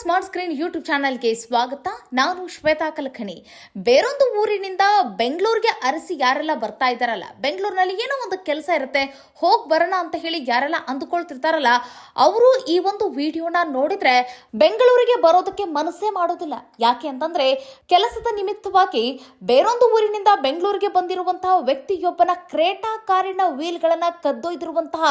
Smart screen YouTube ಚಾನಲ್ಗೆ ಸ್ವಾಗತ. ನಾನು ಶ್ವೇತಾ ಕಲಖಣಿ ಬೇರೊಂದು ಊರಿನಿಂದ ಬೆಂಗಳೂರಿಗೆ ಅರಸಿ ಯಾರೆಲ್ಲ ಬರ್ತಾ ಇದ್ದಾರಲ್ಲ, ಬೆಂಗಳೂರಿನಲ್ಲಿ ಏನೋ ಒಂದು ಕೆಲಸ ಇರುತ್ತೆ, ಹೋಗಿ ಬರೋಣ ಅಂತ ಹೇಳಿ ಯಾರೆಲ್ಲ ಅಂದುಕೊಳ್ತಿರ್ತಾರಲ್ಲ, ಅವರು ಈ ಒಂದು ವಿಡಿಯೋನ ನೋಡಿದ್ರೆ ಬೆಂಗಳೂರಿಗೆ ಬರೋದಕ್ಕೆ ಮನಸ್ಸೇ ಮಾಡೋದಿಲ್ಲ. ಯಾಕೆ ಅಂತಂದ್ರೆ, ಕೆಲಸದ ನಿಮಿತ್ತವಾಗಿ ಬೇರೊಂದು ಊರಿನಿಂದ ಬೆಂಗಳೂರಿಗೆ ಬಂದಿರುವಂತಹ ವ್ಯಕ್ತಿಯೊಬ್ಬನ ಕ್ರೇಟಾ ಕಾರಿನ ವೀಲ್ಗಳನ್ನ ಕದ್ದೊಯ್ದಿರುವಂತಹ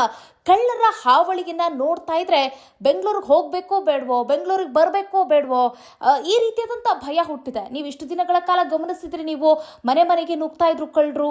ಕಳ್ಳರ ಹಾವಳಿಗೆನ ನೋಡ್ತಾ ಇದ್ರೆ ಬೆಂಗಳೂರಿಗೆ ಹೋಗಬೇಕೋ ಬೇಡವೋ, ಬೆಂಗಳೂರಿಗೆ ಬರಬೇಕೋ ಬೇಡವೋ ಈ ರೀತಿಯಾದಂಥ ಭಯ ಹುಟ್ಟಿದೆ. ನೀವು ಇಷ್ಟು ದಿನಗಳ ಕಾಲ ಗಮನಿಸಿದ್ರೆ ನೀವು ಮನೆ ಮನೆಗೆ ನುಗ್ತಾ ಇದ್ರು ಕಳ್ಳರು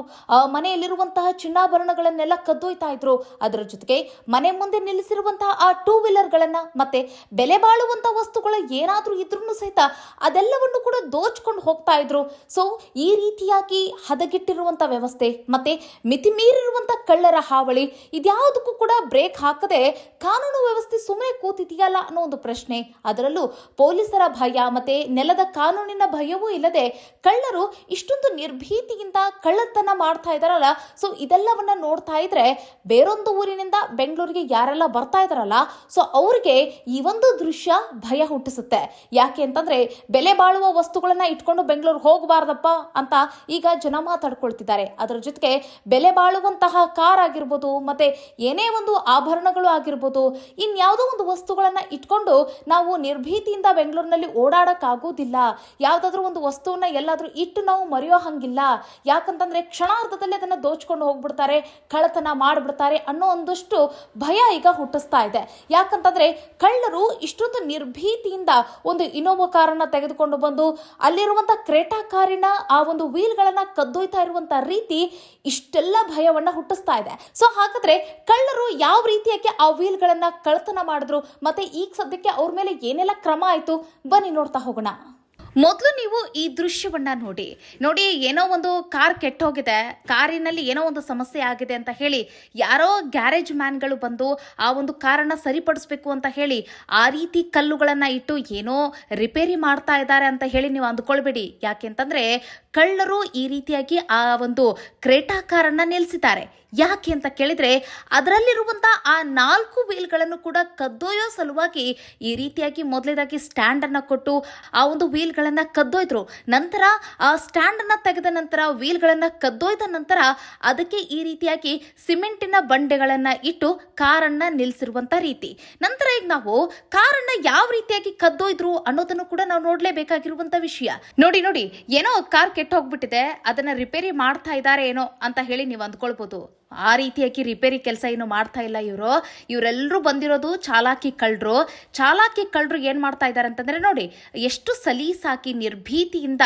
ಮನೆಯಲ್ಲಿರುವಂತಹ ಚಿನ್ನಾಭರಣಗಳನ್ನೆಲ್ಲ ಕದ್ದೊಯ್ತಾ ಇದ್ರು. ಅದರ ಜೊತೆಗೆ ಮನೆ ಮುಂದೆ ನಿಲ್ಲಿಸಿರುವಂತಹ ಆ ಟೂ ವೀಲರ್ಗಳನ್ನು ಮತ್ತೆ ಬೆಲೆ ಬಾಳುವಂಥ ವಸ್ತುಗಳು ಏನಾದರೂ ಇದ್ರೂ ಸಹಿತ ಅದೆಲ್ಲವನ್ನು ಕೂಡ ದೋಚ್ಕೊಂಡು ಹೋಗ್ತಾ ಇದ್ರು. ಸೊ ಈ ರೀತಿಯಾಗಿ ಹದಗೆಟ್ಟಿರುವಂಥ ವ್ಯವಸ್ಥೆ, ಮತ್ತೆ ಮಿತಿ ಮೀರಿರುವಂತ ಕಳ್ಳರ ಹಾವಳಿ ಇದ್ಯಾವುದಕ್ಕೂ ಕೂಡ ಬ್ರೇಕ್ ಹಾಕದೆ ಕಾನೂನು ವ್ಯವಸ್ಥೆ ಸುಮ್ಮನೆ ಕೂತಿದೆಯಲ್ಲ ಅನ್ನೋ ಒಂದು ಪ್ರಶ್ನೆ. ಅದರಲ್ಲೂ ಪೊಲೀಸರ ಭಯ ಮತ್ತೆ ನೆಲದ ಕಾನೂನಿನ ಭಯವೂ ಇಲ್ಲದೆ ಕಳ್ಳರು ಇಷ್ಟೊಂದು ನಿರ್ಭೀತಿಯಿಂದ ಕಳ್ಳತನ ಮಾಡ್ತಾ ಇದಾರಲ್ಲ ಸೊ ಇದೆಲ್ಲವನ್ನ ನೋಡ್ತಾ ಇದ್ರೆ ಬೇರೊಂದು ಊರಿನಿಂದ ಬೆಂಗಳೂರಿಗೆ ಯಾರೆಲ್ಲ ಬರ್ತಾ ಇದಾರಲ್ಲ ಸೊ ಅವ್ರಿಗೆ ಈ ಒಂದು ದೃಶ್ಯ ಭಯ ಹುಟ್ಟಿಸುತ್ತೆ. ಯಾಕೆ ಅಂತಂದ್ರೆ ಬೆಲೆ ಬಾಳುವ ವಸ್ತುಗಳನ್ನ ಇಟ್ಕೊಂಡು ಬೆಂಗಳೂರಿಗೆ ಹೋಗಬಾರ್ದಪ್ಪ ಅಂತ ಈಗ ಜನ ಮಾತಾಡ್ಕೊಳ್ತಿದ್ದಾರೆ. ಅದರ ಜೊತೆಗೆ ಬೆಲೆ ಬಾಳುವಂತಹ ಕಾರ್ ಆಗಿರ್ಬೋದು, ಮತ್ತೆ ಏನೇ ಒಂದು ಆಭರಣಗಳು ಆಗಿರ್ಬೋದು, ಇನ್ಯಾವುದೋ ಒಂದು ವಸ್ತುಗಳನ್ನ ಇಟ್ಕೊಂಡು ನಾವು ನಿರ್ಭೀತಿಯಿಂದ ಬೆಂಗಳೂರಿನಲ್ಲಿ ಓಡಾಡೋಕ್ಕಾಗೋದಿಲ್ಲ. ಯಾವುದಾದ್ರೂ ಒಂದು ವಸ್ತುವನ್ನ ಎಲ್ಲಾದರೂ ಇಟ್ಟು ನಾವು ಮರೆಯೋ ಹಂಗಿಲ್ಲ. ಯಾಕಂತಂದ್ರೆ ಕ್ಷಣಾರ್ಧದಲ್ಲಿ ಅದನ್ನ ದೋಚ್ಕೊಂಡು ಹೋಗ್ಬಿಡ್ತಾರೆ, ಕಳ್ಳತನ ಮಾಡಿಬಿಡ್ತಾರೆ ಅನ್ನೋ ಒಂದಷ್ಟು ಭಯ ಈಗ ಹುಟ್ಟಿಸ್ತಾ ಇದೆ. ಯಾಕಂತಂದ್ರೆ ಕಳ್ಳರು ಇಷ್ಟೊಂದು ನಿರ್ಭೀತಿಯಿಂದ ಒಂದು ಇನೋವಾ ಕಾರನ್ನ ತೆಗೆದುಕೊಂಡು ಬಂದು ಅಲ್ಲಿರುವಂತ ಕ್ರೇಟಾ ಕಾರಿನ ಆ ಒಂದು ವೀಲ್ಗಳನ್ನ ಕದ್ದೊಯ್ತಾ ಇರುವಂತ ರೀತಿ ಇಷ್ಟೆಲ್ಲ ಭಯವನ್ನ ಹುಟ್ಟಿಸ್ತಾ ಇದೆ. ಸೊ ಹಾಗಾದ್ರೆ ಕಳ್ಳರು ಯಾವ ರೀತಿಯಾಗಿ ಆ ವೀಲ್ಗಳನ್ನ ಕಳ್ಳತನ ಮಾಡಿದ್ರು? ಮತ್ತೆ ಈಗ ಸದ್ಯಕ್ಕೆ ಅವ್ರ ಮೇಲೆ ಏನೆಲ್ಲ ಕ್ರಮ ಆಯ್ತು? ಬನ್ನಿ ನೋಡ್ತಾ ಹೋಗೋಣ. ಮೊದಲು ನೀವು ಈ ದೃಶ್ಯವನ್ನ ನೋಡಿ. ನೋಡಿ, ಏನೋ ಒಂದು ಕಾರ್ ಕೆಟ್ಟೋಗಿದೆ. ಕಾರಿನಲ್ಲಿ ಏನೋ ಒಂದು ಸಮಸ್ಯೆ ಆಗಿದೆ ಅಂತ ಹೇಳಿ, ಯಾರೋ ಗ್ಯಾರೇಜ್ ಮ್ಯಾನ್ಗಳು ಬಂದು ಆ ಒಂದು ಕಾರನ್ನ ಸರಿಪಡಿಸ್ಬೇಕು ಅಂತ ಹೇಳಿ, ಆ ರೀತಿ ಕಲ್ಲುಗಳನ್ನು ಇಟ್ಟು ಏನೋ ರಿಪೇರಿ ಮಾಡ್ತಾ ಇದ್ದಾರೆ ಅಂತ ಹೇಳಿ ನೀವು ಅಂದ್ಕೊಳ್ಬೇಡಿ. ಯಾಕೆ ಅಂತಂದ್ರೆ, ಕಳ್ಳರು ಈ ರೀತಿಯಾಗಿ ಆ ಒಂದು ಕ್ರೇಟಾ ಕಾರನ್ನ ನಿಲ್ಲಿಸಿದ್ದಾರೆ ಯಾಕೆ ಅಂತ ಕೇಳಿದ್ರೆ ಅದರಲ್ಲಿರುವಂಥ ಆ ನಾಲ್ಕು ವೀಲ್ಗಳನ್ನು ಕೂಡ ಕದ್ದೊಯ್ಯೋ ಸಲುವಾಗಿ ಈ ರೀತಿಯಾಗಿ ಮೊದಲೇದಾಗಿ ಸ್ಟ್ಯಾಂಡ್ ಅನ್ನ ಕೊಟ್ಟು ಆ ಒಂದು ವೀಲ್ಗಳನ್ನು ಕದ್ದೊಯ್ದರು. ನಂತರ ಆ ಸ್ಟ್ಯಾಂಡ್ ಅನ್ನ ತೆಗೆದ ನಂತರ, ವೀಲ್ಗಳನ್ನು ಕದ್ದೊಯ್ದ ನಂತರ ಅದಕ್ಕೆ ಈ ರೀತಿಯಾಗಿ ಸಿಮೆಂಟಿನ ಬಂಡೆಗಳನ್ನು ಇಟ್ಟು ಕಾರನ್ನು ನಿಲ್ಲಿಸಿರುವಂಥ ರೀತಿ. ನಂತರ ಈಗ ನಾವು ಕಾರನ್ನು ಯಾವ ರೀತಿಯಾಗಿ ಕದ್ದೊಯ್ದ್ರು ಅನ್ನೋದನ್ನು ಕೂಡ ನಾವು ನೋಡಲೇಬೇಕಾಗಿರುವಂಥ ವಿಷಯ. ನೋಡಿ ನೋಡಿ, ಏನೋ ಕಾರ್ ಕೆಟ್ಟ ಹೋಗ್ಬಿಟ್ಟಿದೆ ಅದನ್ನ ರಿಪೇರಿ ಮಾಡ್ತಾ ಇದ್ದಾರೆ ಏನೋ ಅಂತ ಹೇಳಿ ನೀವು ಅಂದ್ಕೊಳ್ಬಹುದು ಆ ರೀತಿಯಾಗಿ ರಿಪೇರಿ ಕೆಲಸ ಏನು ಮಾಡ್ತಾ ಇಲ್ಲ ಇವರು. ಇವರೆಲ್ಲರೂ ಬಂದಿರೋದು ಚಾಲಾಕಿ ಕಳ್ಳರು ಚಾಲಾಕಿ ಕಳ್ಳರು ಏನು ಮಾಡ್ತಾ ಇದ್ದಾರೆ ಅಂತಂದರೆ ನೋಡಿ, ಎಷ್ಟು ಸಲೀಸಾಕಿ ನಿರ್ಭೀತಿಯಿಂದ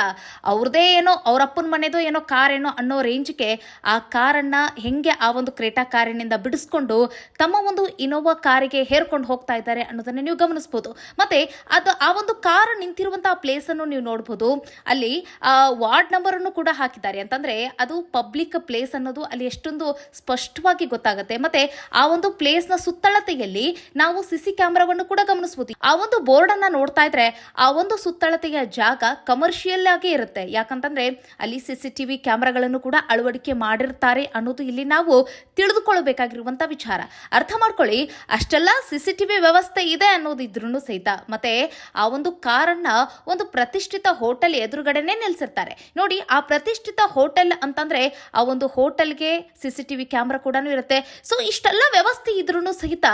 ಅವ್ರದೇ ಏನೋ ಅವರಪ್ಪನ ಮನೆದೋ ಏನೋ ಕಾರ್ ಏನೋ ಅನ್ನೋ ರೇಂಜ್ಗೆ ಆ ಕಾರನ್ನು ಹೆಂಗೆ ಆ ಒಂದು ಕ್ರೇಟಾ ಕಾರಿನಿಂದ ಬಿಡಿಸ್ಕೊಂಡು ತಮ್ಮ ಒಂದು ಇನೋವಾ ಕಾರಿಗೆ ಹೇರ್ಕೊಂಡು ಹೋಗ್ತಾ ಇದ್ದಾರೆ ಅನ್ನೋದನ್ನು ನೀವು ಗಮನಿಸ್ಬೋದು. ಮತ್ತು ಅದು ಆ ಒಂದು ಕಾರ್ ನಿಂತಿರುವಂಥ ಪ್ಲೇಸನ್ನು ನೀವು ನೋಡ್ಬೋದು. ಅಲ್ಲಿ ವಾರ್ಡ್ ನಂಬರನ್ನು ಕೂಡ ಹಾಕಿದ್ದಾರೆ. ಅಂತಂದರೆ ಅದು ಪಬ್ಲಿಕ್ ಪ್ಲೇಸ್ ಅನ್ನೋದು ಅಲ್ಲಿ ಎಷ್ಟೊಂದು ಸ್ಪಷ್ಟವಾಗಿ ಗೊತ್ತಾಗುತ್ತೆ. ಮತ್ತೆ ಆ ಒಂದು ಪ್ಲೇಸ್ನ ಸುತ್ತಳತೆಯಲ್ಲಿ ನಾವು ಸಿಸಿ ಕ್ಯಾಮೆರಾವನ್ನು ಕೂಡ ಗಮನಿಸಬಹುದು ಆ ಒಂದು ಬೋರ್ಡ್ ಅನ್ನ ನೋಡ್ತಾ ಇದ್ರೆ ಆ ಒಂದು ಸುತ್ತಳತೆಯ ಜಾಗ ಕಮರ್ಷಿಯಲ್ ಆಗಿ ಇರುತ್ತೆ. ಯಾಕಂತಂದ್ರೆ ಅಲ್ಲಿ ಸಿಸಿ ಟಿವಿ ಕ್ಯಾಮೆರಾಗಳನ್ನು ಕೂಡ ಅಳವಡಿಕೆ ಮಾಡಿರ್ತಾರೆ ಅನ್ನೋದು ಇಲ್ಲಿ ನಾವು ತಿಳಿದುಕೊಳ್ಳಬೇಕಾಗಿರುವಂತ ವಿಚಾರ. ಅರ್ಥ ಮಾಡ್ಕೊಳ್ಳಿ, ಅಷ್ಟೆಲ್ಲ ಸಿಸಿ ಟಿವಿ ವ್ಯವಸ್ಥೆ ಇದೆ ಅನ್ನೋದಿದ್ರು ಸಹಿತ ಮತ್ತೆ ಆ ಒಂದು ಕಾರನ್ನ ಒಂದು ಪ್ರತಿಷ್ಠಿತ ಹೋಟೆಲ್ ಎದುರುಗಡೆನೆ ನಿಲ್ಸಿರ್ತಾರೆ. ನೋಡಿ, ಆ ಪ್ರತಿಷ್ಠಿತ ಹೋಟೆಲ್ ಅಂತಂದ್ರೆ ಆ ಒಂದು ಹೋಟೆಲ್ಗೆ ಸಿಸಿ ಟಿವಿ ಕ್ಯಾಮ್ರಾ ಕೂಡ ಇರುತ್ತೆ. ಸೊ ಇಷ್ಟೆಲ್ಲ ವ್ಯವಸ್ಥೆ ಇದ್ರೂ ಸಹಿತ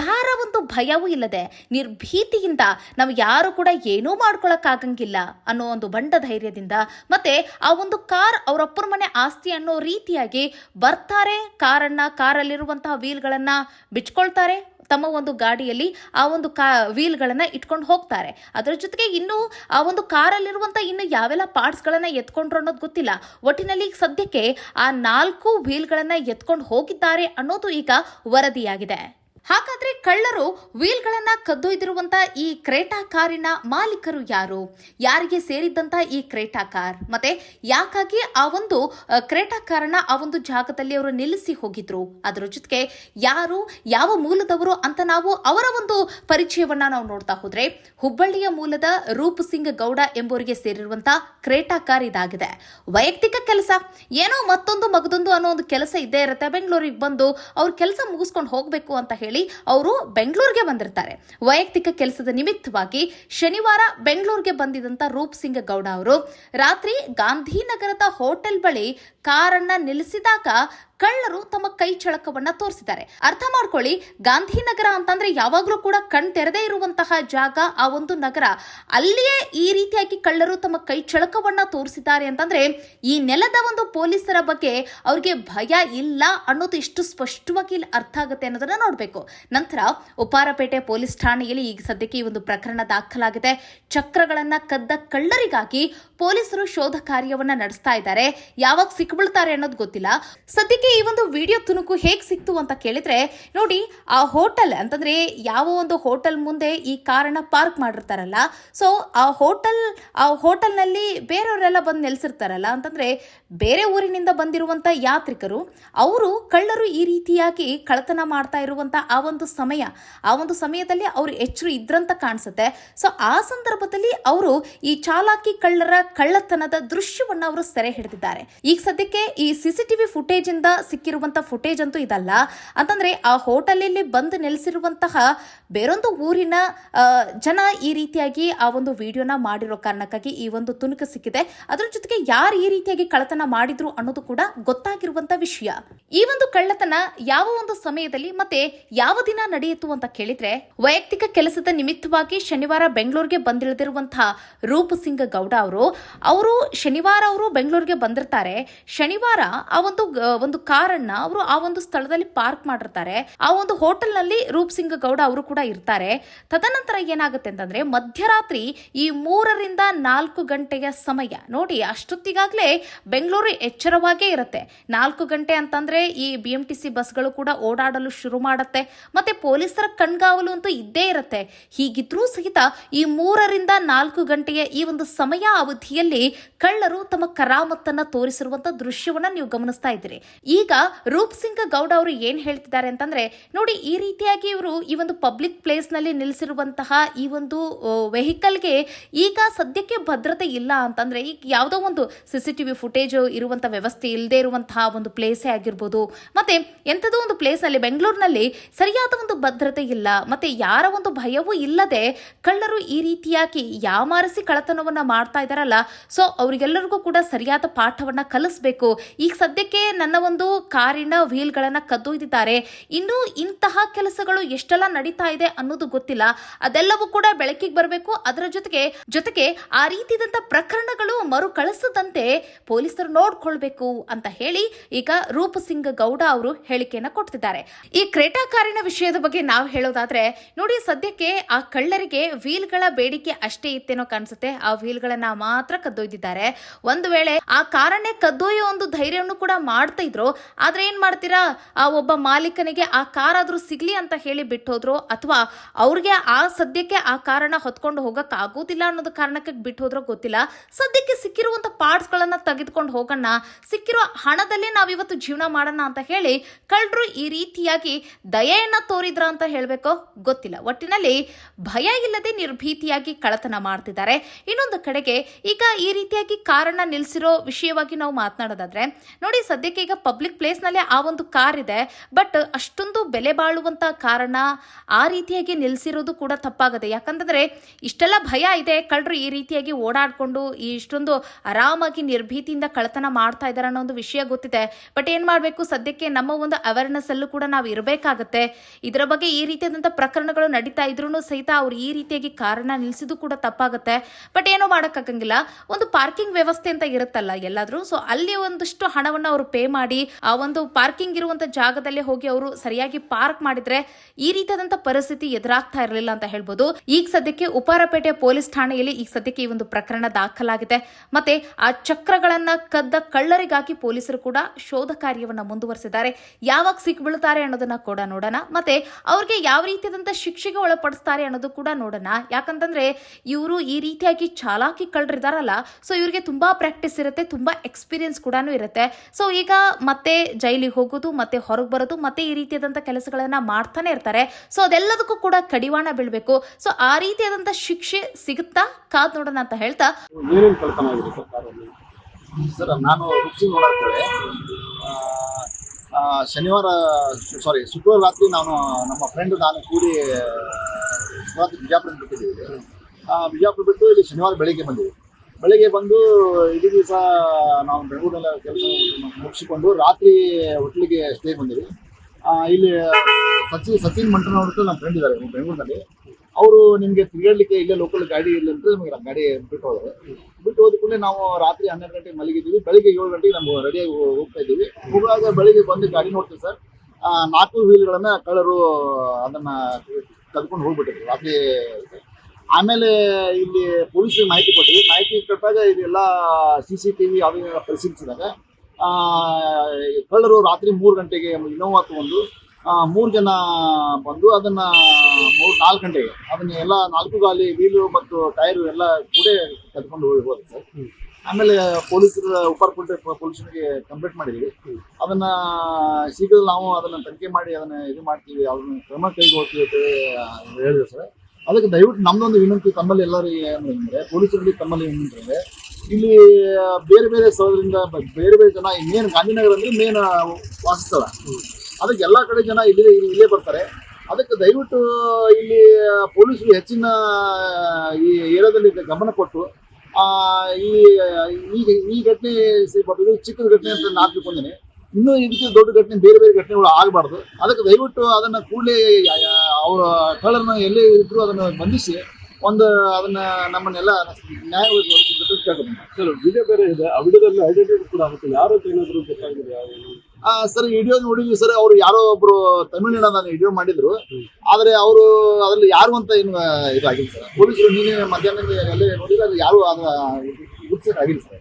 ಯಾರ ಒಂದು ಭಯವೂ ಇಲ್ಲದೆ, ನಿರ್ಭೀತಿಯಿಂದ ನಾವು ಯಾರು ಕೂಡ ಏನೂ ಮಾಡ್ಕೊಳಕ್ಕಾಗಂಗಿಲ್ಲ ಅನ್ನೋ ಒಂದು ಬಂಡ ಧೈರ್ಯದಿಂದ ಮತ್ತೆ ಆ ಒಂದು ಕಾರ್ ಅವರಪ್ಪರ ಮನೆ ಆಸ್ತಿ ಅನ್ನೋ ರೀತಿಯಾಗಿ ಬರ್ತಾರೆ, ಕಾರನ್ನ, ಕಾರಲ್ಲಿರುವಂತಹ ವೀಲ್ಗಳನ್ನ ಬಿಚ್ಕೊಳ್ತಾರೆ. ತಮ್ಮ ಒಂದು ಗಾಡಿಯಲ್ಲಿ ಆ ಒಂದು ಕಾ ವೀಲ್ಗಳನ್ನು ಇಟ್ಕೊಂಡು ಹೋಗ್ತಾರೆ. ಅದರ ಜೊತೆಗೆ ಇನ್ನು ಆ ಒಂದು ಕಾರಲ್ಲಿರುವಂಥ ಇನ್ನು ಯಾವೆಲ್ಲ ಪಾರ್ಟ್ಸ್ಗಳನ್ನು ಎತ್ಕೊಂಡ್ರು ಅನ್ನೋದು ಗೊತ್ತಿಲ್ಲ. ಒಟ್ಟಿನಲ್ಲಿ ಈಗ ಸದ್ಯಕ್ಕೆ ಆ ನಾಲ್ಕು ವೀಲ್ಗಳನ್ನು ಎತ್ಕೊಂಡು ಹೋಗಿದ್ದಾರೆ ಅನ್ನೋದು ಈಗ ವರದಿಯಾಗಿದೆ. ಹಾಗಾದ್ರೆ ಕಳ್ಳರು ವೀಲ್ಗಳನ್ನ ಕದ್ದೊಯ್ದಿರುವಂತ ಈ ಕ್ರೇಟಾ ಕಾರಿನ ಮಾಲೀಕರು ಯಾರು? ಯಾರಿಗೆ ಸೇರಿದ್ದಂತ ಈ ಕ್ರೇಟಾ ಕಾರ್? ಮತ್ತೆ ಯಾಕಾಗಿ ಆ ಒಂದು ಕ್ರೇಟಾ ಕಾರನ್ನ ಆ ಒಂದು ಜಾಗದಲ್ಲಿ ಅವರು ನಿಲ್ಲಿಸಿ ಹೋಗಿದ್ರು? ಅದರ ಜೊತೆಗೆ ಯಾರು, ಯಾವ ಮೂಲದವರು ಅಂತ ನಾವು ಅವರ ಒಂದು ಪರಿಚಯವನ್ನ ನಾವು ನೋಡ್ತಾ ಹೋದ್ರೆ ಹುಬ್ಬಳ್ಳಿಯ ಮೂಲದ ರೂಪ್ ಸಿಂಗ್ ಗೌಡ ಎಂಬುವರಿಗೆ ಸೇರಿರುವಂತ ಕ್ರೇಟಾ ಕಾರ್ ಇದಾಗಿದೆ. ವೈಯಕ್ತಿಕ ಕೆಲಸ, ಏನೋ ಮತ್ತೊಂದು ಮಗದೊಂದು ಅನ್ನೋ ಒಂದು ಕೆಲಸ ಇದ್ದೇ ಇರುತ್ತೆ. ಬೆಂಗಳೂರಿಗೆ ಬಂದು ಅವ್ರ ಕೆಲಸ ಮುಗಿಸ್ಕೊಂಡು ಹೋಗ್ಬೇಕು ಅಂತ ಮಾಡ್ಕೊಳ್ಳಿ ಅವರು ಬೆಂಗಳೂರಿಗೆ ಬಂದಿರ್ತಾರೆ. ವೈಯಕ್ತಿಕ ಕೆಲಸದ ನಿಮಿತ್ತವಾಗಿ ಶನಿವಾರ ಬೆಂಗಳೂರಿಗೆ ಬಂದಿದಂತ ರೂಪ್ ಸಿಂಗ್ ಗೌಡ ಅವರು ರಾತ್ರಿ ಗಾಂಧಿನಗರದ ಹೋಟೆಲ್ ಬಳಿ ಕಾರನ್ನ ನಿಲ್ಲಿಸಿದಾಗ ಕಳ್ಳರು ತಮ್ಮ ಕೈ ಚಳಕವನ್ನ ತೋರಿಸಿದ್ದಾರೆ. ಅರ್ಥ ಮಾಡ್ಕೊಳ್ಳಿ, ಗಾಂಧಿನಗರ ಅಂತಂದ್ರೆ ಯಾವಾಗಲೂ ಕೂಡ ಕಣ್ ತೆರೆದೇ ಇರುವಂತಹ ಜಾಗ ಆ ಒಂದು ನಗರ. ಅಲ್ಲಿಯೇ ಈ ರೀತಿಯಾಗಿ ಕಳ್ಳರು ತಮ್ಮ ಕೈ ಚಳಕವನ್ನ ತೋರಿಸಿದ್ದಾರೆ ಅಂತಂದ್ರೆ ಈ ನೆಲದ ಒಂದು ಪೊಲೀಸರ ಬಗ್ಗೆ ಅವ್ರಿಗೆ ಭಯ ಇಲ್ಲ ಅನ್ನೋದು ಇಷ್ಟು ಸ್ಪಷ್ಟವಾಗಿ ಅರ್ಥ ಆಗುತ್ತೆ ಅನ್ನೋದನ್ನ ನೋಡಬೇಕು. ನಂತರ ಉಪಾರಪೇಟೆ ಪೊಲೀಸ್ ಠಾಣೆಯಲ್ಲಿ ಈಗ ಸದ್ಯಕ್ಕೆ ಈ ಒಂದು ಪ್ರಕರಣ ದಾಖಲಾಗಿದೆ. ಚಕ್ರಗಳನ್ನ ಕದ್ದ ಕಳ್ಳರಿಗಾಗಿ ಪೊಲೀಸರು ಶೋಧ ಕಾರ್ಯವನ್ನ ನಡೆಸ್ತಾ ಇದ್ದಾರೆ. ಯಾವಾಗ ಸಿಕ್ಬಿಳ್ತಾರೆ ಅನ್ನೋದು ಗೊತ್ತಿಲ್ಲ. ಸದ್ಯಕ್ಕೆ ಈ ಒಂದು ವಿಡಿಯೋ ತುಣುಕು ಹೇಗೆ ಸಿಕ್ತು ಅಂತ ಕೇಳಿದ್ರೆ, ನೋಡಿ, ಆ ಹೋಟೆಲ್ ಅಂತಂದ್ರೆ ಯಾವ ಒಂದು ಹೋಟೆಲ್ ಮುಂದೆ ಈ ಕಾರನ್ನ ಪಾರ್ಕ್ ಮಾಡಿರ್ತಾರಲ್ಲ, ಸೊ ಆ ಹೋಟೆಲ್, ಆ ಹೋಟೆಲ್ನಲ್ಲಿ ಬೇರೆಯವರೆಲ್ಲ ಬಂದು ನೆಲೆಸಿರ್ತಾರಲ್ಲ ಅಂತಂದ್ರೆ ಬೇರೆ ಊರಿನಿಂದ ಬಂದಿರುವಂತ ಯಾತ್ರಿಕರು, ಅವರು ಕಳ್ಳರು ಈ ರೀತಿಯಾಗಿ ಕಳ್ಳತನ ಮಾಡ್ತಾ ಇರುವಂತ ಆ ಒಂದು ಸಮಯ, ಆ ಒಂದು ಸಮಯದಲ್ಲಿ ಅವರು ಹೆಚ್ಚು ಇದ್ರಂತ ಕಾಣಿಸುತ್ತೆ. ಸೊ ಆ ಸಂದರ್ಭದಲ್ಲಿ ಅವರು ಈ ಚಾಲಾಕಿ ಕಳ್ಳರ ಕಳ್ಳತನದ ದೃಶ್ಯವನ್ನು ಅವರು ಸೆರೆ ಹಿಡಿದಿದ್ದಾರೆ. ಈಗ ಸದ್ಯಕ್ಕೆ ಈ ಸಿಸಿಟಿವಿ ಫುಟೇಜ್ ಇಂದ ಸಿಕ್ಕಿರುವಂತ ಫುಟೇಜ್ ಅಂತೂ ಇದಲ್ಲ. ಅಂತಂದ್ರೆ ಆ ಹೋಟೆಲಲ್ಲಿ ಬಂದು ನೆಲೆಸಿರುವಂತಹ ಬೇರೊಂದು ಊರಿನ ಜನ ಈ ರೀತಿಯಾಗಿ ಆ ಒಂದು ವಿಡಿಯೋನ ಮಾಡಿರೋ ಕಾರಣಕ್ಕಾಗಿ ಈ ಒಂದು ತುಣುಕು ಸಿಕ್ಕಿದೆ. ಅದರ ಜೊತೆಗೆ ಯಾರು ಈ ರೀತಿಯಾಗಿ ಕಳ್ಳತನ ಮಾಡಿದ್ರು ಅನ್ನೋದು ಕೂಡ ಗೊತ್ತಾಗಿರುವಂತ ವಿಷಯ. ಈ ಒಂದು ಕಳ್ಳತನ ಯಾವ ಒಂದು ಸಮಯದಲ್ಲಿ ಮತ್ತೆ ಯಾವ ದಿನ ನಡೆಯಿತು ಅಂತ ಕೇಳಿದ್ರೆ, ವೈಯಕ್ತಿಕ ಕೆಲಸದ ನಿಮಿತ್ತವಾಗಿ ಶನಿವಾರ ಬೆಂಗಳೂರಿಗೆ ಬಂದಿಳಿದಿರುವಂತಹ ರೂಪ್ ಸಿಂಗ್ ಗೌಡ ಅವರು ಅವರು ಶನಿವಾರ ಅವರು ಬೆಂಗಳೂರಿಗೆ ಬಂದಿರ್ತಾರೆ. ಶನಿವಾರ ಆ ಒಂದು ಒಂದು ಕಾರನ್ನ ಅವರು ಆ ಒಂದು ಸ್ಥಳದಲ್ಲಿ ಪಾರ್ಕ್ ಮಾಡಿರ್ತಾರೆ. ಆ ಒಂದು ಹೋಟೆಲ್ನಲ್ಲಿ ರೂಪ್ ಸಿಂಗ್ ಗೌಡ ಅವರು ಕೂಡ ಇರ್ತಾರೆ. ತದನಂತರ ಏನಾಗುತ್ತೆ ಅಂತಂದ್ರೆ ಮಧ್ಯರಾತ್ರಿ ಈ ಮೂರರಿಂದ ನಾಲ್ಕು ಗಂಟೆಯ ಸಮಯ ನೋಡಿ ಅಷ್ಟೊತ್ತಿಗಾಗಲೇ ಬೆಂಗಳೂರು ಎಚ್ಚರವಾಗೇ ಇರುತ್ತೆ. ನಾಲ್ಕು ಗಂಟೆ ಅಂತಂದ್ರೆ ಈ ಬಿ ಎಂ ಟಿ ಸಿ ಬಸ್ಗಳು ಕೂಡ ಓಡಾಡಲು ಶುರು ಮಾಡುತ್ತೆ. ಮತ್ತೆ ಪೊಲೀಸರ ಕಣ್ಗಾವಲು ಅಂತೂ ಇದ್ದೇ ಇರುತ್ತೆ. ಹೀಗಿದ್ರೂ ಸಹಿತ ಈ ಮೂರರಿಂದ ನಾಲ್ಕು ಗಂಟೆಯ ಈ ಒಂದು ಸಮಯ ಅವಧಿಯಲ್ಲಿ ಕಳ್ಳರು ತಮ್ಮ ಕರಾಮತ್ತನ್ನ ತೋರಿಸಿರುವಂತ ದೃಶ್ಯವನ್ನ ನೀವು ಗಮನಿಸ್ತಾ ಇದ್ದೀರಿ. ಈಗ ರೂಪ್ ಸಿಂಗ್ ಗೌಡ ಅವರು ಏನು ಹೇಳ್ತಿದ್ದಾರೆ ಅಂತಂದ್ರೆ, ನೋಡಿ, ಈ ರೀತಿಯಾಗಿ ಇವರು ಈ ಒಂದು ಪಬ್ಲಿಕ್ ಪ್ಲೇಸ್ನಲ್ಲಿ ನಿಲ್ಲಿಸಿರುವಂತಹ ಈ ಒಂದು ವೆಹಿಕಲ್ಗೆ ಈಗ ಸದ್ಯಕ್ಕೆ ಭದ್ರತೆ ಇಲ್ಲ ಅಂತಂದ್ರೆ, ಈಗ ಯಾವುದೋ ಒಂದು ಸಿಸಿಟಿವಿ ಫುಟೇಜ್ ಇರುವಂಥ ವ್ಯವಸ್ಥೆ ಇಲ್ಲದೆ ಇರುವಂತಹ ಒಂದು ಪ್ಲೇಸೇ ಆಗಿರ್ಬೋದು. ಮತ್ತೆ ಎಂಥದೋ ಒಂದು ಪ್ಲೇಸ್ನಲ್ಲಿ ಬೆಂಗಳೂರಿನಲ್ಲಿ ಸರಿಯಾದ ಒಂದು ಭದ್ರತೆ ಇಲ್ಲ. ಮತ್ತೆ ಯಾರ ಒಂದು ಭಯವೂ ಇಲ್ಲದೆ ಕಳ್ಳರು ಈ ರೀತಿಯಾಗಿ ಯಾಮಾರಿಸಿ ಕಳತನವನ್ನು ಮಾಡ್ತಾ ಇದ್ದಾರಲ್ಲ, ಸೊ ಅವರಿಗೆಲ್ಲರಿಗೂ ಕೂಡ ಸರಿಯಾದ ಪಾಠವನ್ನ ಕಲಿಸ್ಬೇಕು. ಈಗ ಸದ್ಯಕ್ಕೆ ನನ್ನ ಒಂದು ಕಾರಿನ ವೀಲ್ಗಳನ್ನು ಕದ್ದೊಯ್ದಿದ್ದಾರೆ. ಇನ್ನು ಇಂತಹ ಕೆಲಸಗಳು ಎಷ್ಟೆಲ್ಲ ನಡೀತಾ ಇದೆ ಅನ್ನೋದು ಗೊತ್ತಿಲ್ಲ. ಅದೆಲ್ಲವೂ ಕೂಡ ಬೆಳಕಿಗೆ ಬರಬೇಕು. ಅದರ ಜೊತೆಗೆ ಜೊತೆಗೆ ಆ ರೀತಿಯಾದಂತ ಪ್ರಕರಣಗಳು ಮರುಕಳಿಸದಂತೆ ಪೊಲೀಸರು ನೋಡ್ಕೊಳ್ಬೇಕು ಅಂತ ಹೇಳಿ ಈಗ ರೂಪ್ ಸಿಂಗ್ ಗೌಡ ಅವರು ಹೇಳಿಕೆಯನ್ನ ಕೊಡ್ತಿದ್ದಾರೆ ಈ ಕ್ರೇಟಾ ಕಾರಿನ ವಿಷಯದ ಬಗ್ಗೆ ನಾವು ಹೇಳೋದಾದ್ರೆ, ನೋಡಿ ಸದ್ಯಕ್ಕೆ ಆ ಕಳ್ಳರಿಗೆ ವೀಲ್ಗಳ ಬೇಡಿಕೆ ಅಷ್ಟೇ ಇತ್ತೇನೋ ಕಾಣಿಸುತ್ತೆ. ಆ ವೀಲ್ಗಳನ್ನ ಮಾತ್ರ ಕದ್ದೊಯ್ದಿದ್ದಾರೆ. ಒಂದು ವೇಳೆ ಆ ಕಾರನ್ನೇ ಕದ್ದೊಯ್ಯೋ ಒಂದು ಧೈರ್ಯವನ್ನು ಕೂಡ ಮಾಡ್ತಾ ಇದ್ರು ಆದ್ರೆ ಏನು ಮಾಡ್ತೀರಾ? ಆ ಒಬ್ಬ ಮಾಲೀಕನಿಗೆ ಆ ಕಾರಾದರೂ ಸಿಗಲಿ ಅಂತ ಹೇಳಿ ಬಿಟ್ಟೋದ್ರು ಅಥವಾ ಅವ್ರಿಗೆ ಆ ಸದ್ಯಕ್ಕೆ ಆ ಕಾರಣ ಹೊತ್ಕೊಂಡು ಹೋಗಕ್ ಆಗೋದಿಲ್ಲ ಅನ್ನೋದು ಕಾರಣಕ್ಕೆ ಬಿಟ್ಟೋದ್ರೋ ಗೊತ್ತಿಲ್ಲ. ಸದ್ಯಕ್ಕೆ ಸಿಕ್ಕಿರುವಂತ ಪಾರ್ಟ್ಸ್ ಗಳನ್ನ ತೆಗೆದುಕೊಂಡು ಹೋಗೋಣ. ಸಿಕ್ಕಿರೋ ಹಣದಲ್ಲಿ ನಾವಿವತ್ತು ಜೀವನ ಮಾಡೋಣ ಅಂತ ಹೇಳಿ ಕಳ್ಳರು ಈ ರೀತಿಯಾಗಿ ದಯೆಯನ್ನು ತೋರಿದ್ರ ಅಂತ ಹೇಳಬೇಕೋ ಗೊತ್ತಿಲ್ಲ. ಒಟ್ಟಿನಲ್ಲಿ ಭಯ ಇಲ್ಲದೆ ನಿರ್ಭೀತಿಯಾಗಿ ಕಳತನ ಮಾಡ್ತಿದ್ದಾರೆ. ಇನ್ನೊಂದು ಕಡೆಗೆ ಈಗ ಈ ರೀತಿಯಾಗಿ ಕಾರಣ ನಿಲ್ಸಿರೋ ವಿಷಯವಾಗಿ ನಾವು ಮಾತನಾಡೋದಾದ್ರೆ, ನೋಡಿ ಸದ್ಯಕ್ಕೆ ಈಗ ಪಬ್ಲಿಕ್ ಪ್ಲೇಸ್ನಲ್ಲಿ ಆ ಒಂದು ಕಾರ್ ಇದೆ. ಬಟ್ ಅಷ್ಟೊಂದು ಬೆಲೆ ಬಾಳುವಂತ ಕಾರಣ ಆ ರೀತಿಯಾಗಿ ನಿಲ್ಸಿರೋದು ಕೂಡ ತಪ್ಪಾಗದೆ. ಯಾಕಂತಂದ್ರೆ ಇಷ್ಟೆಲ್ಲ ಭಯ ಇದೆ. ಕಳ್ಳರು ಈ ರೀತಿಯಾಗಿ ಓಡಾಡ್ಕೊಂಡು ಇಷ್ಟೊಂದು ಆರಾಮಾಗಿ ನಿರ್ಭೀತಿಯಿಂದ ಕಳ್ಳತನ ಮಾಡ್ತಾ ಇದ್ದಾರೆ ಅನ್ನೋ ಒಂದು ವಿಷಯ ಗೊತ್ತಿದೆ. ಬಟ್ ಏನು ಮಾಡಬೇಕು? ಸದ್ಯಕ್ಕೆ ನಮ್ಮ ಒಂದು ಅವೇರ್ನೆಸ್ ಅಲ್ಲೂ ಕೂಡ ನಾವು ಇರಬೇಕಾಗತ್ತೆ. ಇದರ ಬಗ್ಗೆ ಈ ರೀತಿಯಾದಂಥ ಪ್ರಕರಣಗಳು ನಡೀತಾ ಇದ್ರೂ ಸಹಿತ ಅವ್ರು ಈ ರೀತಿಯಾಗಿ ಕಾರಣ ನಿಲ್ಸಿದ್ದು ಕೂಡ ತಪ್ಪಾಗುತ್ತೆ. ಬಟ್ ಏನೂ ಮಾಡೋಕ್ಕಾಗಂಗಿಲ್ಲ. ಒಂದು ಪಾರ್ಕಿಂಗ್ ವ್ಯವಸ್ಥೆ ಅಂತ ಇರುತ್ತಲ್ಲ ಎಲ್ಲಾದ್ರೂ. ಸೊ ಅಲ್ಲಿ ಒಂದಷ್ಟು ಹಣವನ್ನು ಅವರು ಪೇ ಮಾಡಿ ಆ ಒಂದು ಪಾರ್ಕಿಂಗ್ ಇರುವಂತ ಜಾಗದಲ್ಲಿ ಹೋಗಿ ಅವರು ಸರಿಯಾಗಿ ಪಾರ್ಕ್ ಮಾಡಿದ್ರೆ ಈ ರೀತಿಯಾದಂತ ಪರಿಸ್ಥಿತಿ ಎದುರಾಗ್ತಾ ಇರಲಿಲ್ಲ ಅಂತ ಹೇಳ್ಬೋದು. ಈಗ ಸದ್ಯಕ್ಕೆ ಉಪಾರಪೇಟೆ ಪೊಲೀಸ್ ಠಾಣೆಯಲ್ಲಿ ಈಗ ಸದ್ಯಕ್ಕೆ ಈ ಒಂದು ಪ್ರಕರಣ ದಾಖಲಾಗಿದೆ. ಮತ್ತೆ ಆ ಚಕ್ರಗಳನ್ನ ಕದ್ದ ಕಳ್ಳರಿಗಾಗಿ ಪೊಲೀಸರು ಕೂಡ ಶೋಧ ಕಾರ್ಯವನ್ನ ಮುಂದುವರೆಸಿದ್ದಾರೆ. ಯಾವಾಗ ಸಿಕ್ಬೀಳ್ತಾರೆ ಅನ್ನೋದನ್ನ ಕೂಡ ನೋಡೋಣ. ಮತ್ತೆ ಅವ್ರಿಗೆ ಯಾವ ರೀತಿಯಾದಂತಹ ಶಿಕ್ಷೆಗೆ ಒಳಪಡಿಸ್ತಾರೆ ಅನ್ನೋದು ಕೂಡ ನೋಡೋಣ. ಯಾಕಂತಂದ್ರೆ ಇವರು ಈ ರೀತಿಯಾಗಿ ಚಾಲಾಕಿ ಕಳ್ಳರಿದಾರಲ್ಲ ಸೊ ಇವರಿಗೆ ತುಂಬಾ ಪ್ರಾಕ್ಟೀಸ್ ಇರುತ್ತೆ, ತುಂಬಾ ಎಕ್ಸ್ಪೀರಿಯನ್ಸ್ ಕೂಡ ಇರುತ್ತೆ. ಸೊ ಈಗ ಮತ್ತೆ ಜೈಲಿಗೆ ಹೋಗೋದು ಮತ್ತೆ ಹೊರಗೆ ಬರೋದು ಮತ್ತೆ ಈ ರೀತಿಯಾದಂಥ ಕೆಲಸಗಳನ್ನ ಮಾಡ್ತಾನೆ ಇರ್ತಾರೆ. ಸೊ ಅದೆಲ್ಲದಕ್ಕೂ ಕೂಡ ಕಡಿವಾಣ ಬೀಳಬೇಕು. ಸೊ ಆ ರೀತಿಯಾದಂಥ ಶಿಕ್ಷೆ ಸಿಗುತ್ತಾ? ಕಾದ್ ನೋಡೋಣ ಅಂತ ಹೇಳ್ತಾ. ಸರ್ ನಾನು ಆ, ಶನಿವಾರ ಸಾರಿ ಶುಕ್ರವಾರ ರಾತ್ರಿ ನಾನು ನಮ್ಮ ಫ್ರೆಂಡ್ ನಾನು ಕೂಡಿ ಬಿಜಾಪುರ ಬಿಟ್ಟಿದ್ದೀವಿ. ಆ, ಬಿಜಾಪುರ ಬಿಟ್ಟು ಇಲ್ಲಿ ಶನಿವಾರ ಬೆಳಿಗ್ಗೆ ಬಂದಿವಿ. ಬೆಳಿಗ್ಗೆ ಬಂದು ಇಡೀ ದಿವಸ ನಾವು ಬೆಂಗಳೂರಲ್ಲ ಕೆಲಸ ಮುಗಿಸಿಕೊಂಡು ರಾತ್ರಿ ಹೋಟ್ಲಿಗೆ ಸ್ಟೇ ಬಂದಿವಿ. ಇಲ್ಲಿ ಸಚಿನ್ ಸಚಿನ್ ಮಂಟನ್ ಅವ್ರ ನಮ್ಮ ಫ್ರೆಂಡ್ ಇದ್ದಾರೆ ಬೆಂಗಳೂರಿನಲ್ಲಿ. ಅವರು ನಿಮಗೆ ತಿರುಗಾಡಲಿಕ್ಕೆ ಇಲ್ಲೇ ಲೋಕಲ್ ಗಾಡಿ ಇಲ್ಲ ಅಂತ ನಮಗೆ ಗಾಡಿ ಬಿಟ್ಟು ಹೋದ್ರೆ. ಬಿಟ್ಟು ಹೋದ ಕೂಡಲೇ ನಾವು ರಾತ್ರಿ ಹನ್ನೆರಡು ಗಂಟೆಗೆ ಮಲಗಿದ್ದೀವಿ. ಬೆಳಿಗ್ಗೆ ಏಳು ಗಂಟೆಗೆ ನಾವು ರೆಡಿಯಾಗಿ ಹೋಗ್ತಾ ಇದ್ದೀವಿ. ಹೋಗುವಾಗ ಬೆಳಿಗ್ಗೆ ಬಂದು ಗಾಡಿ ನೋಡ್ತೀವಿ ಸರ್. ನಾಲ್ಕು ವೀಲ್ಗಳನ್ನು ಕಳ್ಳರು ಅದನ್ನು ಕದ್ಕೊಂಡು ಹೋಗ್ಬಿಟ್ಟಿದ್ರು ರಾತ್ರಿ ಆಮೇಲೆ ಇಲ್ಲಿ ಪೊಲೀಸರಿಗೆ ಮಾಹಿತಿ ಕೊಟ್ಟಿವಿ ಮಾಹಿತಿ ಕೊಟ್ಟಾಗ ಇದೆಲ್ಲ ಸಿ ಸಿ ಟಿ ವಿ ಅವೆಲ್ಲ ಪರಿಶೀಲಿಸಿದಾಗ ಕಳ್ಳರು ರಾತ್ರಿ ಮೂರು ಗಂಟೆಗೆ ಇನೋವಾ ತಗೊಂಡು ಮೂರು ಜನ ಬಂದು ಅದನ್ನು ಮೂರು, ನಾಲ್ಕು ಗಂಟೆಗೆ ಅದನ್ನ ಎಲ್ಲ ನಾಲ್ಕು ಗಾಲಿ ವೀಲು ಮತ್ತು ಟೈರು ಎಲ್ಲ ಕೂಡ ಕದ್ಕೊಂಡು ಹೋಗಿ ಹೋದ ಸರ್. ಆಮೇಲೆ ಪೊಲೀಸರ ಉಪ್ಪಾರಪೇಟೆ ಪೊಲೀಸರಿಗೆ ಕಂಪ್ಲೇಂಟ್ ಮಾಡಿದ್ವಿ. ಅದನ್ನ ಶೀಘ್ರ ನಾವು ಅದನ್ನ ತನಿಖೆ ಮಾಡಿ ಅದನ್ನ ಇದು ಮಾಡ್ತೀವಿ ಅವ್ರನ್ನ ಕ್ರಮ ಕೈಗೊಳ್ತೀವಿ ಅಂತ ಹೇಳಿದ್ರು ಸರ್. ಅದಕ್ಕೆ ದಯವಿಟ್ಟು ನಮ್ದೊಂದು ವಿನಂತಿ, ತಮ್ಮಲ್ಲಿ ಎಲ್ಲರೂ ಏನಂದ್ರೆ ಪೊಲೀಸರಲ್ಲಿ ತಮ್ಮಲ್ಲಿ ಏನು ಅಂದರೆ ಇಲ್ಲಿ ಬೇರೆ ಬೇರೆ ಸ್ಥಳದಿಂದ ಬೇರೆ ಬೇರೆ ಜನ ಮೇನ್ ಗಾಂಧಿನಗರ ಅಂದ್ರೆ ಮೇನ್ ವಾಸಸ್ಥಳ. ಅದಕ್ಕೆ ಎಲ್ಲ ಕಡೆ ಜನ ಇಲ್ಲಿ, ಇಲ್ಲೇ ಬರ್ತಾರೆ. ಅದಕ್ಕೆ ದಯವಿಟ್ಟು, ಇಲ್ಲಿ ಪೊಲೀಸರು ಹೆಚ್ಚಿನ ಈ ಏರಿಯಾದಲ್ಲಿ ಗಮನ ಕೊಟ್ಟು ಈ ಈಗ ಈ ಘಟನೆ ಸಿಗ್ಬಾರ್ದು ಚಿಕ್ಕ ಘಟನೆ ಅಂತ ನಾನು ತಿಳ್ಕೊಂಡಿನಿ ಇನ್ನೂ ಇದಕ್ಕೆ ದೊಡ್ಡ ಘಟನೆ, ಬೇರೆ ಬೇರೆ ಘಟನೆಗಳು ಆಗಬಾರ್ದು. ಅದಕ್ಕೆ ದಯವಿಟ್ಟು ಅದನ್ನು ಕೂಡಲೇ ಅವರ ಕಳ್ಳರನ್ನ ಎಲ್ಲೇ ಇದ್ರು ಅದನ್ನ ಬಂಧಿಸಿ ಒಂದು ಅದನ್ನ ನಮ್ಮನ್ನೆಲ್ಲ ನ್ಯಾಯ. ಸರ್ ವಿಡಿಯೋ ಬೇರೆ ಇದೆ. ಆ ವಿಡಿಯೋದಲ್ಲಿ ಐಡೆಂಟಿಟಿ ಕೂಡ ಆಗುತ್ತೆ. ಯಾರು ಅಂತ ಏನಾದ್ರು ಗೊತ್ತಾಗಿದೆ ಆ ಸರ್ ವಿಡಿಯೋ ನೋಡಿದ್ವಿ ಸರ್. ಅವ್ರು ಯಾರೋ ಒಬ್ರು ತಮಿಳ್ನಾಡ ವಿಡಿಯೋ ಮಾಡಿದ್ರು. ಆದ್ರೆ ಅವರು ಅದ್ರಲ್ಲಿ ಯಾರು ಅಂತ ಏನು ಇದಾಗಿಲ್ಲ ಸರ್. ಪೊಲೀಸರು ನೀನೇ ಮಧ್ಯಾಹ್ನ ಎಲ್ಲ ನೋಡಿದ್ರೆ ಅದು ಯಾರು ಅದ ಗುರ್ತಿಸಕ್ ಆಗಿಲ್ಲ ಸರ್.